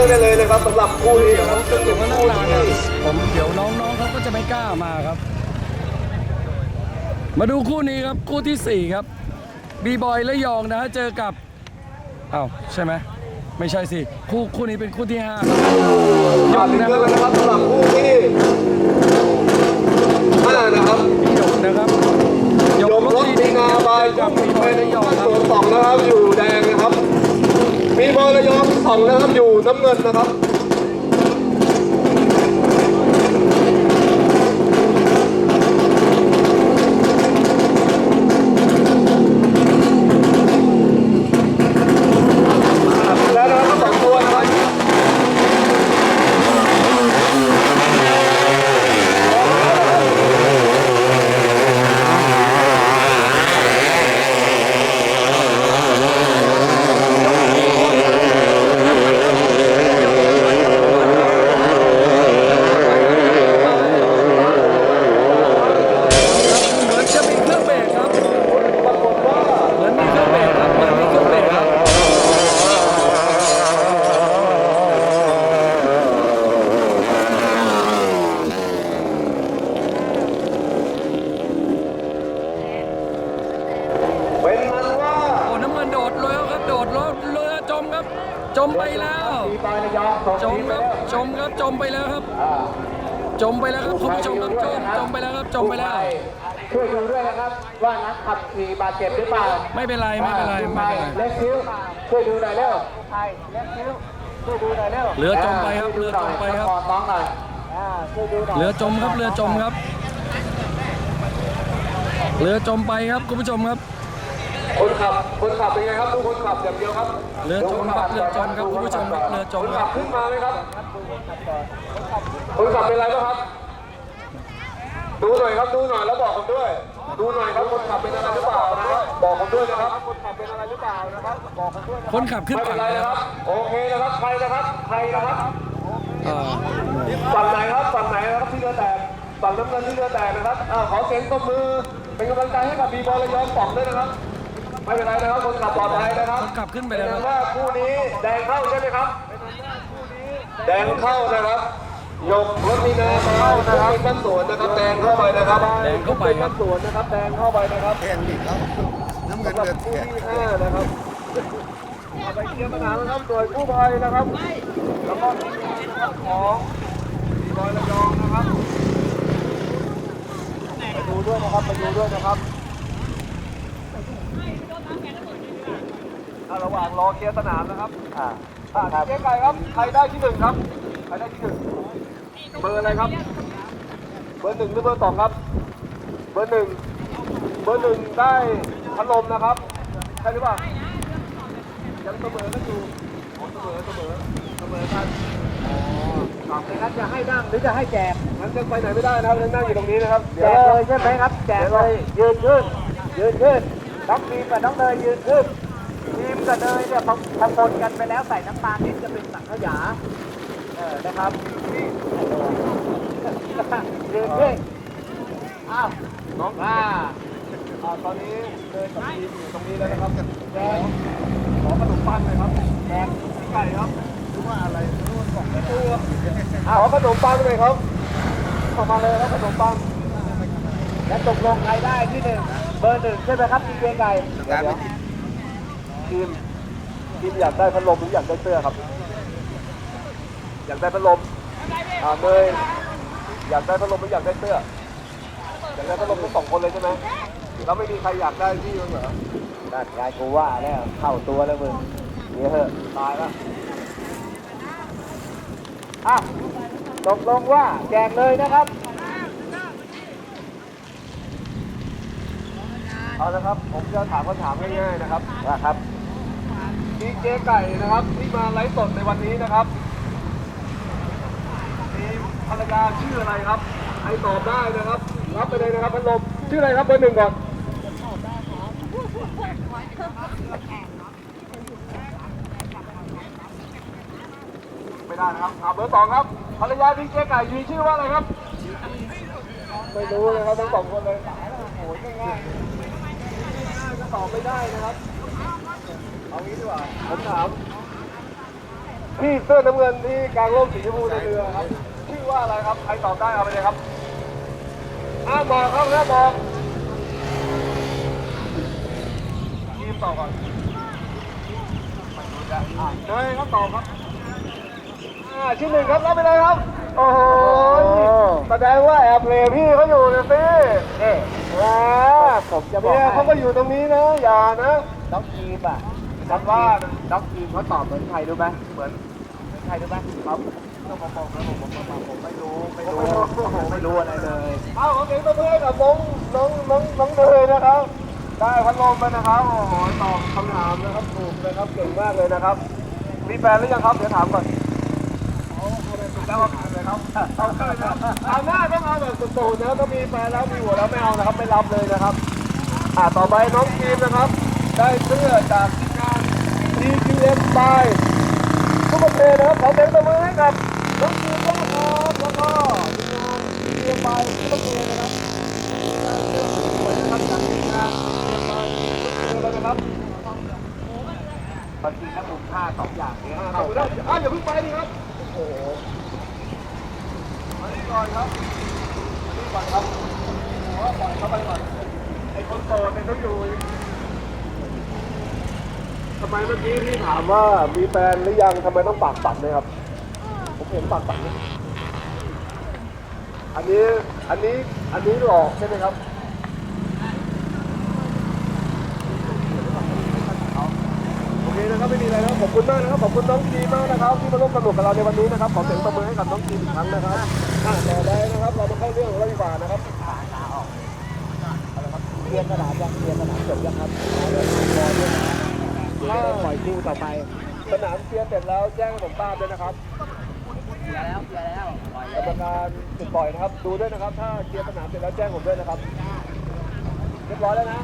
รื่องได้เลยนะครับสำหรับคู่นี้นะครับซึ่งเดี๋เป็ยวนก็นั่งคู่นานที่อะผมเดี๋ยวน้องๆเขาก็จะไม่กล้ามาครับ มาดูคู่นี้ครับคู่ที่สี่ครับบีบอยและยองนะฮะเจอกับอ้าวใช่ไหมไม่ใช่สิคู่คู่นี้เป็นคู่ที่ห้าครับยผ่าอนงถึงนะเคครื่รัอบงแล้วนะครับสำหรับคู่ที่ห้านะครับพี่หยกนะครับยกรถมีนาบายกักับบบีบอยและยองครับส่วนสองนะครับอยู่แดงนะครับ มีบอยระยองสองนะครับอยู่น้ำเงินนะครับ จมครับจมไปแล้วครับอ่าจมไปแล้วครับคุณผู้ชมครับจมจมไปแล้วครับจมไปแล้วช่วยดูด้วยนะครับว่านักขับขี่บาดเจ็บหรือเปล่าไม่เป็นไรไม่เป็นไรไม่เป็นไรเล็กคิ้วช่วยดูหน่อยเร็วไทยเล็กคิ้วช่วยดูหน่อยเร็วเรือจมไปครับเรือจมไปครับกอดน้องหน่อยอ่าช่วยดูหน่อยเรือจมครับเรือจมครับ เรือจมไปครับคุณผู้ชมครับ คนขับคนขับเป็นไงครับดูคนขับอย่างเดียวครับเรือจมครับเรือจมครับคุณผู้ชมครับเรือจมคนคขัรับบขึ้นมาไหมครับ คนขับเป็นไรบ้างครับ ดูหน่อยครับดูหน่อยแล้วบอกผมด้วย ดูหน่อยครับคนขับเป็นอะไรหรือเปล่านะครับบอกผมด้วยนะครับคนขับเป็นอะไรหรือเปล่านะครับบอกผมด้วยนะคนขับขึ้นไม่เป็ฝั่นงไรแล้วนะครับ โอเคนะครับใครนะครับใครนะครับเอ่อฝั่งไหนครับฝั่งไหนนะครับที่เรือแตกฝั่งน้ำเงินที่เรือแตกนะครับอ้าวขอเสียงตบมือเป็นกำลังใจให้กับบีบอลระยองสองด้วยนะครับ ไม่เป็นไรนะครับคนขับปลอดภัยนะครับคนขับขึ้นไปเป็นแล้วคว่ารับคู่นี้แดงเข้าใช่ไหมครับ แดงเข้านะครับยกรถมีนาเข้านะครับเป็นบ้านสวนนะครับแดงเข้าไปนะครับแดงเข้าไปครับสวนนะครับแดงเข้าไปนะครับแข่งอีกแล้วน้ำเงินสำหรับเดือดคู่แข่งที่ห้านะครับเอาไปเคลียร์ปัญหานะครับโดยกู้ภัยนะครับแล้วก็ทีมงานนะครับของบีบอยระยองนะครับไปดูด้วยนะครับไปดูด้วยนะครับ อะระหว่างรอเคลียร์สนามนะครับอ่าอ่าเจ๊ไก่ครับ ใครได้ที่หนึ่งครับ ใครได้ที่หนึ่งเบอร์อะไรครับ เบอร์หนึ่งหรือเบอร์สองครับ เบอร์หนึ่งเบอร์หนึ่งได้พัดลมนะครับ ใช่หรือเปล่า ยังเสมอกันอยู่อ๋อเสมอเสมอเสมอกันอ๋อครับงั้นจะให้นั่งหรือจะให้แจก งั้นยังไปไหนไม่ได้นะครับยังนั่งอยู่ตรงนี้นะครับแจกเลยใช่ไหมครับ แจกเลย ยืนขึ้นยืนขึ้น น้องทีมกับน้องเนยยืนขึ้นทีมกับเนยเนี่ยพอพอคนกันไปแล้วใส่น้ำตาลนิดจะเป็นสังขยาเออนะครับยืนขึ้นอ้าวน้องอ่าอ่าตอนนี้เดินกับทีมอยู่ตรงนี้แล้วนะครับแดงขอขนมปังหน่อยครับแดงไก่ครับรู้ว่าอะไรรู้ว่าของไม่ตัวขอขนมปังหน่อยครับเข้ามาเลยครับขนมปังและตกลงใครได้ที่หนึ่ง เบอร์หนึ่งใช่ไหมครับทีมเกไก่ตามไปติดทีมทีมอยากได้พัดลมหรืออยากได้เสื้อครับ อยากได้พัดลมอ่าเนยอยากได้พัดลมหรืออยากได้เสื้ออยากได้พัดลมทั้งสองคนเลยใช่ไหมแล้วไม่มีใครอยากได้ที่มั้งเหรอนั่นไงกูว่าแล้วเข้าตัวแล้วมึงเดี๋ยวเถอะตายละอะตกลงว่าแจกเลยนะครับ เอาละครับ ผมจะถามคำถามง่ายๆนะครับว่าครับดีเจไก่นะครับที่มาไลฟ์สดในวันนี้นะครับมีภรรยาชื่ออะไรครับใครตอบได้นะครับรับไปเลยนะครับพัดลมชื่ออะไรครับเบอร์หนึ่งก่อนไม่ได้นะครับเอาเบอร์สองครับภรรยาดีเจไก่มีชื่อว่าอะไรครับไม่รู้เลยครับทั้งสองคนเลยโอ้ยง่ายๆ ตอบไม่ได้นะครับ เอางี้ดีกว่าผมถามผพี่เสื้อน้ำเงินที่กลางร่มสีชมพูในเรือครับ ชื่อว่าอะไรครับ ใครตอบได้เอาไปเลยครับห้ามบอกครับห้ามบอกทีมตอบก่อนเลยครับตอบครับอ่าชื่อหนึ่งครับรับไปเลยครับ โอ้โหแสดงว่าแอบเลพี่เขาอยู่นะสิ นี่ว้าผมจะบอกเนี่ยให้เขาก็อยู่ตรงนี้นะ อย่านะน้องทีมอะฉันว่านะน้องทีมเขาตอบเหมือนใครรู้ไหมเหมือนเหมือนใครรู้ไหมครับต้องมาบอกนะผมผมผมผมไม่รู้ไม่รู้ไม่รู้อะไรเลยเอาขอเสียงตบมือให้กับน้องน้องน้องน้องเนยนะครับ ได้พัดลมไปนะครับโอ้โหตอบคำถามนะครับถูกนะครับเก่งมากเลยนะครับ มีแฟนหรือยังครับเดี๋ยวถามก่อนเอาเอาแบบสุดแล้วถาม เลยครับเอาเลยครับเอาหน้าต้องเอาแบบสุดๆนะถ้ามีแฟนแล้วมีหัวแล้วไม่เอานะครับไม่รับเลยนะครับ อ่าต่อไปน้องทีมนะครับ ได้เสื้อจากทีมงาน DQM by ทุกประเภทนะครับขอเสียงตบมือให้กับน้องทีมด้วยนะครับแล้วก็ทีมงาน DQM by ทุกประเภทนะครับสวัสดีครับจากทีมงาน DQM by ทุกประเภทเลยนะครับบางทีถ้ามุมค่าสองอย่างเนี้ยอ่าขอบคุณครับอ่าอย่าเพิ่งไปดิครับโอ้โห ก่อนครับนี่ก่อนครับหัวปล่อยเข้าไปก่อนไอ้คนโตเป็นต้องอยู่ทำไมเมื่อกี้พี่ถามว่ามีแฟนหรือยังทำไมต้องปากสั่นเลยครับ ผมเห็นปากสั่นนะอันนี้ อันนี้ อันนี้หลอกใช่ไหมครับ โอเค นะครับไม่มีอะไรนะครับขอบคุณมากนะครับขอบคุณน้องทีมากนะครับที่มาร่วมสนุกกับเราในวันนี้นะครับขอเสียงตบมือให้กับน้องทีอีกครั้งนะครับอะต่อไปนะครับเรามาเข้าเรื่องของเราดีกว่านะครับเรียนสนามยังเรียนสนามจบยังครับเรียนบอลด้วยนะเดี๋ยวจะได้ปล่อยคู่ต่อไป สนามเคลียร์เสร็จแล้วแจ้งให้ผมทราบด้วยนะครับเคลียแล้วเคลียแล้วปล่อยกรรมการจุดปล่อยนะครับ ดูด้วยนะครับ ถ้าเคลียร์สนามเสร็จแล้วแจ้งผมด้วยนะครับ เรียบร้อยแล้วนะ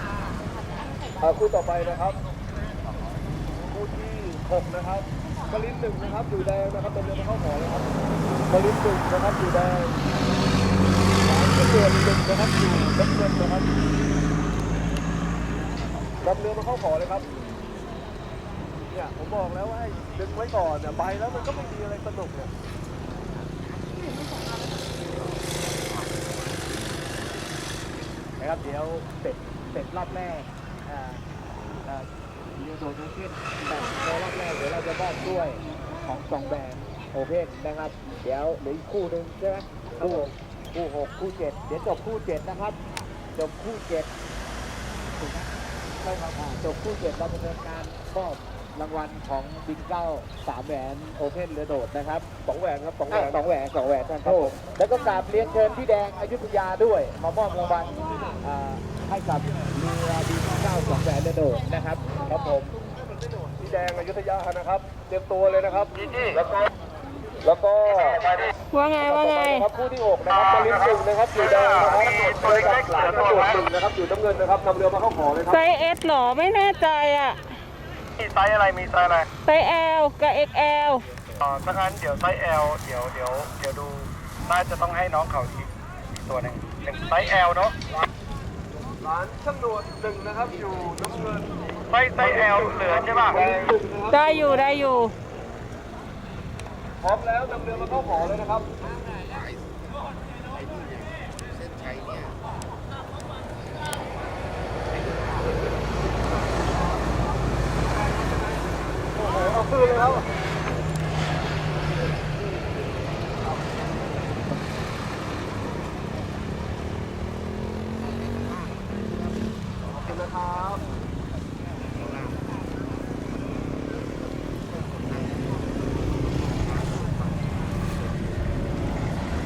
อ่า คู่ต่อไปนะครับคู่ที่หกนะครับกลินหนึ่งนะครับอยู่แดงนะครับเป็นเรือมาเข้าหอเลยครับกลินหนึ่งนะครับอยู่แดงหางเรือหนึ่งนะครับอยู่น้ำเงินนะครับนำเรือมาเข้าหอเลยครับเนี่ยผมบอกแล้วว่าให้ดึงไว้ก่อนเนี่ยไปแล้วมันก็ไม่มีอะไรสนุกเนี่ยนะครับเดี๋ยวเสร็จเสร็จรอบแรกอ่ ยนโซนขึ้นแบ่งในรอบแรกเดี๋ยวเราจะมอบด้วยของสองแบรนด์โอเพนนะครับ เดี๋ยวเหลืออีกคู่หนึ่งใช่ไหมคู่คู่หกคู่เจ็ดเดี๋ยวจบคู่เจ็ดนะครับ จบคู่เจ็ดถูกไหมใช่ครับอ่าจบคู่เจ็ดเราดำเนินการมอบรางวัลของบิงเก้าสามแหวนโอเพนเรือโดดนะครับสองแหวนครับสองแหวอะนสองแหวนสองแหวนท่านโทษแล้วก็กราบเรียนเชิญพี่แดงอยุธยาด้วย มามอบรางวัลอ่า ให้กับเรือดีเก้าสองแหวนเรือโดดนะครับครับผมพี่แดงอยุธยานะครับเตรียมตัวเลยนะครับแล้วก็แล้วก็ว่าไงว่าไงครับคู่ที่หกนะครับมาลินหนึ่งนะครับอยู่แดงนะครับเจอกับหลานตำรวจหนึ่งนะครับอยู่น้ำเงินนะครับนำเรือมาเข้าหอเลยครับไซส์เอสหรอไม่แน่ใจอะมีไซส์อะไรมีไซส์อะไรไซส์ L กับ XL อ๋อถ้างั้นเดี๋ยวไซส์ L เดี๋ยวเดี๋ยวเดี๋ยวดูน่าจะต้องให้น้องเขาอีกอีกตัวหนึ่งเป็นไซส์ L เนาะ หลานช่างโดดหนึ่งนะครับ อยู่น้ำเงินไซส์ไซส์ L เหลือใช่ป่ะแดงหนึ่งนะครับได้อยู่ได้อยู่ พร้อมแล้วนำเรือมาเข้าหอเลยนะครับ โอ้โหเอาคืนเลยครับ ขอบคุณนะครับ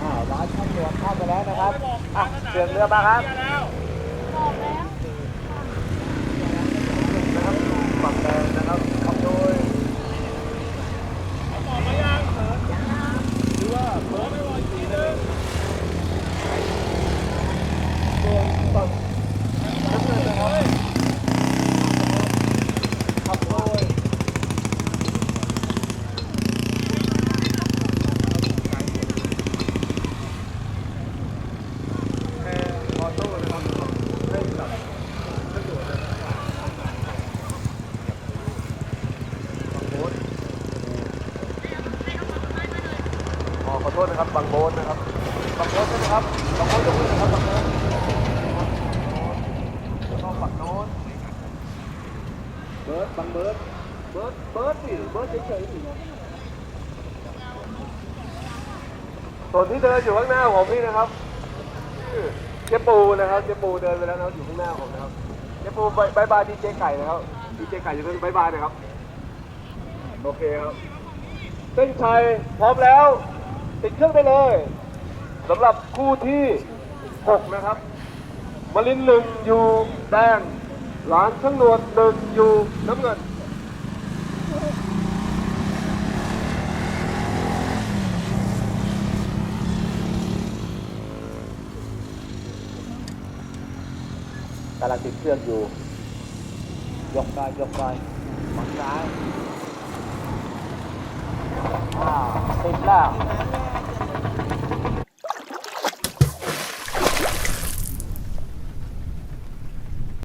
อ่าร้านช่างตรวจเข้าไปแล้วนะครับ เรือเรือมางครับฝั่งแดงนะครับขับโดยหรือว่าเปิดไม่รอยสีหนึ่งส่วนฝั่งน้ำเงินนะครับขับโดยแอร์ออโต้นะครับให้กับตำรวจนะครับ นะครับบางโบนนะครับบางโบนใช่ไหมครับบางโบนยกมือหนะครับบางโบนแล้วก็ฝั่งโน้น เบิร์ดบางเบิร์ดเบิร์ดเบิร์ดสิเบิร์ดเฉยๆสิส่วนที่เดินอยู่ข้างหน้าผมนี่นะครับชื่อเจ๊ปูนะครับเจ๊ปูเดินไปแล้วนะครับอยู่ข้างหน้าผมนะครับเจ๊ปูบายบายบายดีเจไก่นะครับดีเจไก่อยู่ตรงนี้บายบายนะครับโอเคครับเส้นชัยพร้อมแล้ว ติดเครื่องได้เลยสำหรับคู่ที่ 6นะครับมารินหนึ่งอยู่แดงหลานช่างนวลหนึ่งอยู่น้ำเงินกำลังติดเครื่องอยู่ ยกไปยกไปฝั่งซ้ายอ้าวติดแล้ว